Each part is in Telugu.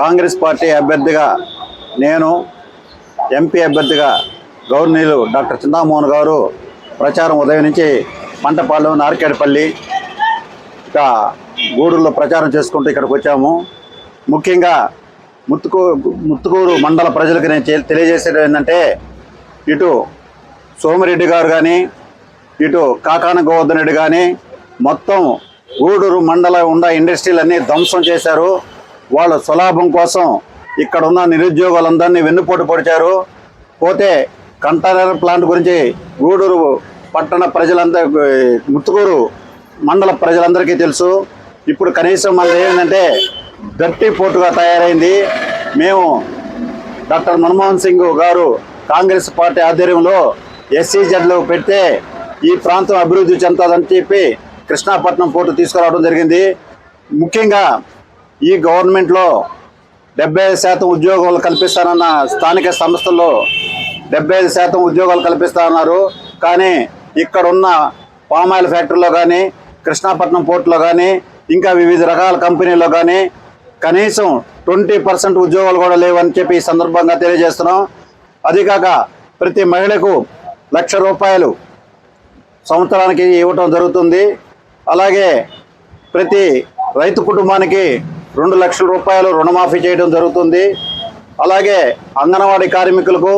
కాంగ్రెస్ పార్టీ అభ్యర్థిగా నేను ఎంపీ అభ్యర్థిగా గవర్నీలు డాక్టర్ చిందామోహన్ గారు ప్రచారం ఉదయం నుంచి మంటపాలెం నార్కేడపల్లి ఇక గూడూరులో ప్రచారం చేసుకుంటూ ఇక్కడికి వచ్చాము. ముఖ్యంగా ముత్తుకూ ముత్తుకూరు మండల ప్రజలకు నేను తెలియజేసేది ఏంటంటే ఇటు సోమిరెడ్డి గారు కానీ ఇటు కాకాన గోవర్ధన్ రెడ్డి కానీ మొత్తం గూడూరు మండలం ఉన్న ఇండస్ట్రీలన్నీ ధ్వంసం చేశారు. వాళ్ళ స్వలాభం కోసం ఇక్కడ ఉన్న నిరుద్యోగులందరినీ వెన్నుపోటు పొడిచారు. పోతే కంటైనర్ ప్లాంట్ గురించి గూడూరు పట్టణ ప్రజలందరి ముత్తుకూరు మండల ప్రజలందరికీ తెలుసు. ఇప్పుడు కనీసం మనది ఏంటంటే గట్టి పోర్టుగా తయారైంది. మేము డాక్టర్ మన్మోహన్ సింగ్ గారు కాంగ్రెస్ పార్టీ ఆధ్వర్యంలో ఎస్సీ జడ్లు పెడితే ఈ ప్రాంతం అభివృద్ధి చెందుతుందని చెప్పి కృష్ణాపట్నం పోర్టు తీసుకురావడం జరిగింది. ముఖ్యంగా ఈ గవర్నమెంట్లో డెబ్బై ఐదు శాతం ఉద్యోగాలు కల్పిస్తానన్న స్థానిక సంస్థల్లో డెబ్బై ఐదు శాతం ఉద్యోగాలు కల్పిస్తానన్నారు. కానీ ఇక్కడున్న పామాయిల్ ఫ్యాక్టరీలో కానీ కృష్ణాపట్నం పోర్టులో కానీ ఇంకా వివిధ రకాల కంపెనీల్లో కానీ కనీసం ట్వంటీ పర్సెంట్ ఉద్యోగాలు కూడా లేవని చెప్పి ఈ సందర్భంగా తెలియజేస్తున్నాం. అదికాక ప్రతి మహిళకు లక్ష రూపాయలు సంవత్సరానికి ఇవ్వటం జరుగుతుంది. అలాగే ప్రతి రైతు కుటుంబానికి రెండు లక్షల రూపాయలు రుణమాఫీ చేయడం జరుగుతుంది. అలాగే అంగన్వాడీ కార్మికులకు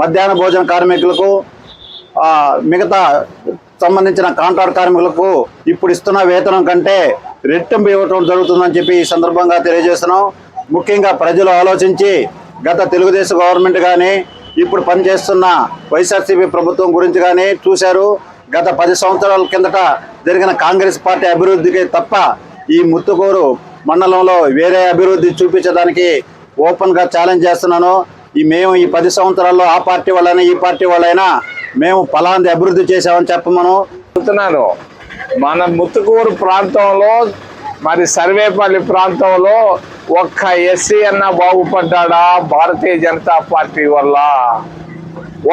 మధ్యాహ్న భోజన కార్మికులకు మిగతా సంబంధించిన కాంట్రాక్ట్ కార్మికులకు ఇప్పుడు ఇస్తున్న వేతనం కంటే రెట్టింపు ఇవ్వటం జరుగుతుందని చెప్పి ఈ సందర్భంగా తెలియజేస్తున్నాం. ముఖ్యంగా ప్రజలు ఆలోచించి గత తెలుగుదేశం గవర్నమెంట్ కానీ ఇప్పుడు పనిచేస్తున్న వైఎస్ఆర్సీపీ ప్రభుత్వం గురించి కానీ చూశారు. గత పది సంవత్సరాల కిందట జరిగిన కాంగ్రెస్ పార్టీ అభివృద్ధికి తప్ప ఈ ముత్తుకూరు మండలంలో వేరే అభివృద్ధి చూపించడానికి ఓపెన్గా ఛాలెంజ్ చేస్తున్నాను. ఈ మేము ఈ పది సంవత్సరాల్లో ఆ పార్టీ వాళ్ళైనా ఈ పార్టీ వాళ్ళైనా మేము ఫలాంది అభివృద్ధి చేసామని చెప్పమను. చెప్తున్నాను. మన ముత్తుకూరు ప్రాంతంలో మరి సర్వేపల్లి ప్రాంతంలో ఒక్క ఎస్సీ అన్న బాగుపడ్డాడా భారతీయ జనతా పార్టీ వల్ల?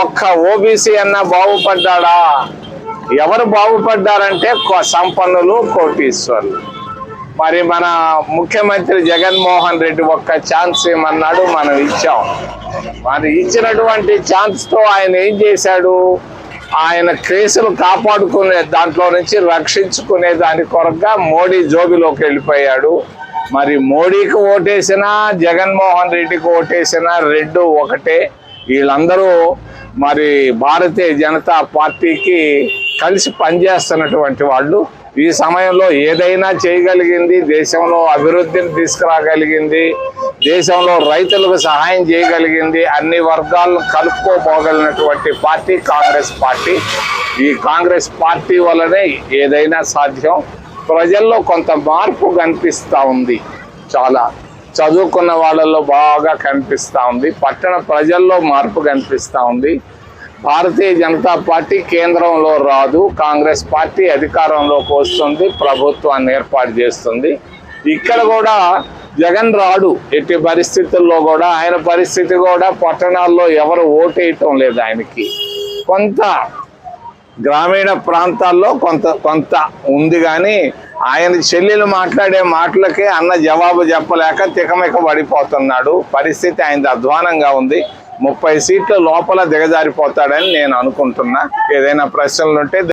ఒక్క ఓబీసీ అన్న బాగుపడ్డాడా? ఎవరు బాగుపడ్డారంటే కొ- సంపన్నులు కోటీశ్వర్లు. మరి మన ముఖ్యమంత్రి జగన్మోహన్ రెడ్డి ఒక్క ఛాన్స్ ఏమన్నాడు? మనం ఇచ్చాం. మరి ఇచ్చినటువంటి ఛాన్స్తో ఆయన ఏం చేశాడు? ఆయన కేసులు కాపాడుకునే దాంట్లో నుంచి రక్షించుకునే దాని కొరగా మోడీ జోబిలోకి వెళ్ళిపోయాడు. మరి మోడీకి ఓటేసినా జగన్మోహన్ రెడ్డికి ఓటేసినా రెండు ఒకటే. వీళ్ళందరూ మరి భారతీయ జనతా పార్టీకి కలిసి పనిచేస్తున్నటువంటి వాళ్ళు. ఈ సమయంలో ఏదైనా చేయగలిగింది దేశంలో అభివృద్ధిని తీసుకురాగలిగింది దేశంలో రైతులకు సహాయం చేయగలిగింది అన్ని వర్గాలను కలుపుకోపోగలిగినటువంటి పార్టీ కాంగ్రెస్ పార్టీ. ఈ కాంగ్రెస్ పార్టీ వల్లనే ఏదైనా సాధ్యం. ప్రజల్లో కొంత మార్పు కనిపిస్తూ ఉంది. చాలా చదువుకున్న వాళ్ళల్లో బాగా కనిపిస్తూ ఉంది. పట్టణ ప్రజల్లో మార్పు కనిపిస్తూ ఉంది. భారతీయ జనతా పార్టీ కేంద్రంలో రాదు. కాంగ్రెస్ పార్టీ అధికారంలోకి వస్తుంది ప్రభుత్వాన్ని ఏర్పాటు చేస్తుంది. ఇక్కడ కూడా జగన్ రాడు. ఎట్టి పరిస్థితుల్లో కూడా ఆయన పరిస్థితి కూడా పట్టణాల్లో ఎవరు ఓటేయటం లేదు ఆయనకి. కొంత గ్రామీణ ప్రాంతాల్లో కొంత కొంత ఉంది కానీ ఆయన చెల్లెలు మాట్లాడే మాటలకే అన్న జవాబు చెప్పలేక తికమిక పడిపోతున్నాడు. పరిస్థితి ఆయన అధ్వానంగా ఉంది. ముప్పై సీట్ల లోపల దిగజారిపోతాడని నేను అనుకుంటున్నా. ఏదైనా ప్రశ్నలు ఉంటే